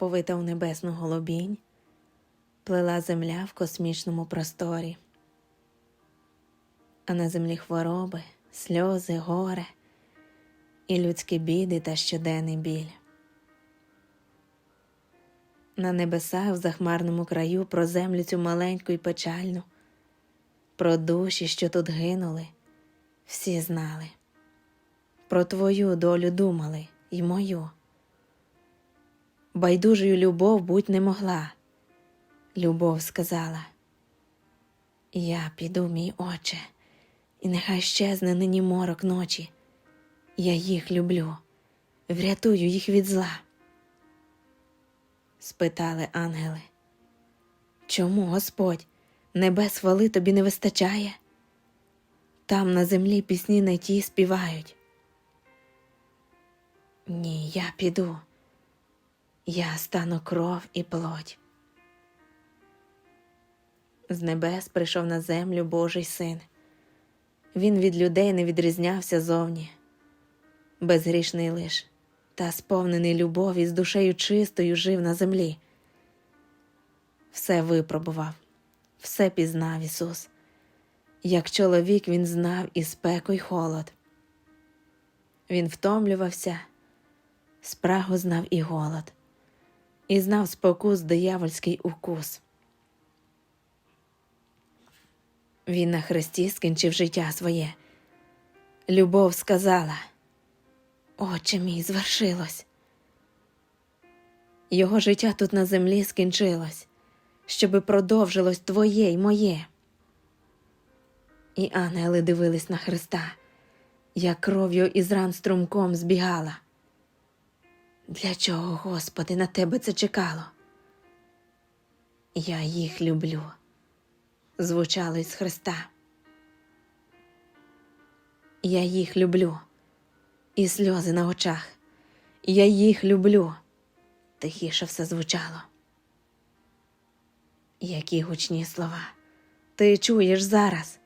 повита у небесну голубінь, плела земля в космічному просторі, а на землі хвороби, сльози, горе і людські біди та щоденний біль. На небесах в захмарному краю про землю цю маленьку і печальну, про душі, що тут гинули, всі знали. Про твою долю думали і мою. Байдужою любов будь не могла. Любов сказала: Я піду, мій отче, і нехай щезне нині морок ночі. Я їх люблю, врятую їх від зла. Спитали ангели. Чому Господь небес хвали тобі не вистачає? Там на землі пісні не ті співають. Ні, я піду. Я стану кров і плоть. З небес прийшов на землю Божий син. Він від людей не відрізнявся зовні, безгрішний лиш, та сповнений любові з душею чистою жив на землі. Все випробував, все пізнав Ісус. Як чоловік він знав і спеку, й холод. Він втомлювався, спрагу знав і голод, і знав спокус диявольський укус. Він на хресті скінчив життя своє. Любов сказала, Отче мій звершилось. Його життя тут на землі скінчилось, щоби продовжилось твоє й моє. І ангели дивились на Христа, як кров'ю із ран струмком збігала. Для чого, Господи, на тебе це чекало? Я їх люблю, звучало із Христа. Я їх люблю, і сльози на очах. Я їх люблю, тихіше все звучало. Які гучні слова, ти чуєш зараз?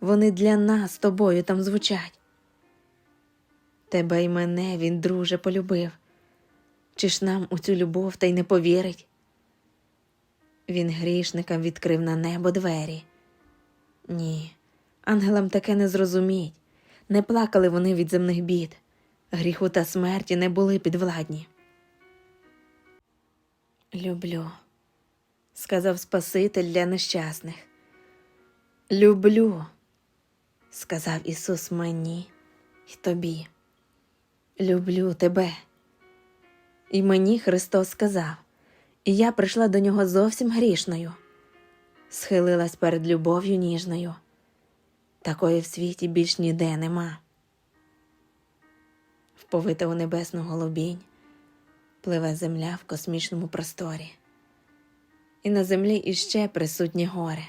Вони для нас тобою там звучать. Тебе й мене він, друже, полюбив. Чи ж нам у цю любов та й не повірить? Він грішникам відкрив на небо двері. Ні, ангелам таке не зрозуміть. Не плакали вони від земних бід, гріху та смерті не були підвладні. Люблю, сказав Спаситель для нещасних. Люблю, сказав Ісус мені й тобі. Люблю тебе. І мені Христос сказав, і я прийшла до нього зовсім грішною, схилилась перед любов'ю ніжною. Такої в світі більш ніде нема. Вповита у небесну голубінь, пливе земля в космічному просторі, і на землі іще присутні горе,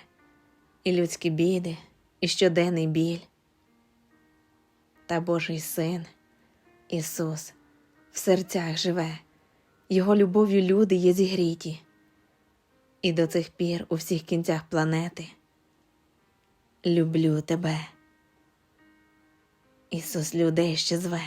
і людські біди, і щоденний біль. Та Божий син, Ісус, в серцях живе, Його любов'ю люди є зігріті, і до цих пір у всіх кінцях планети. Люблю тебе. Ісус людей ще зве.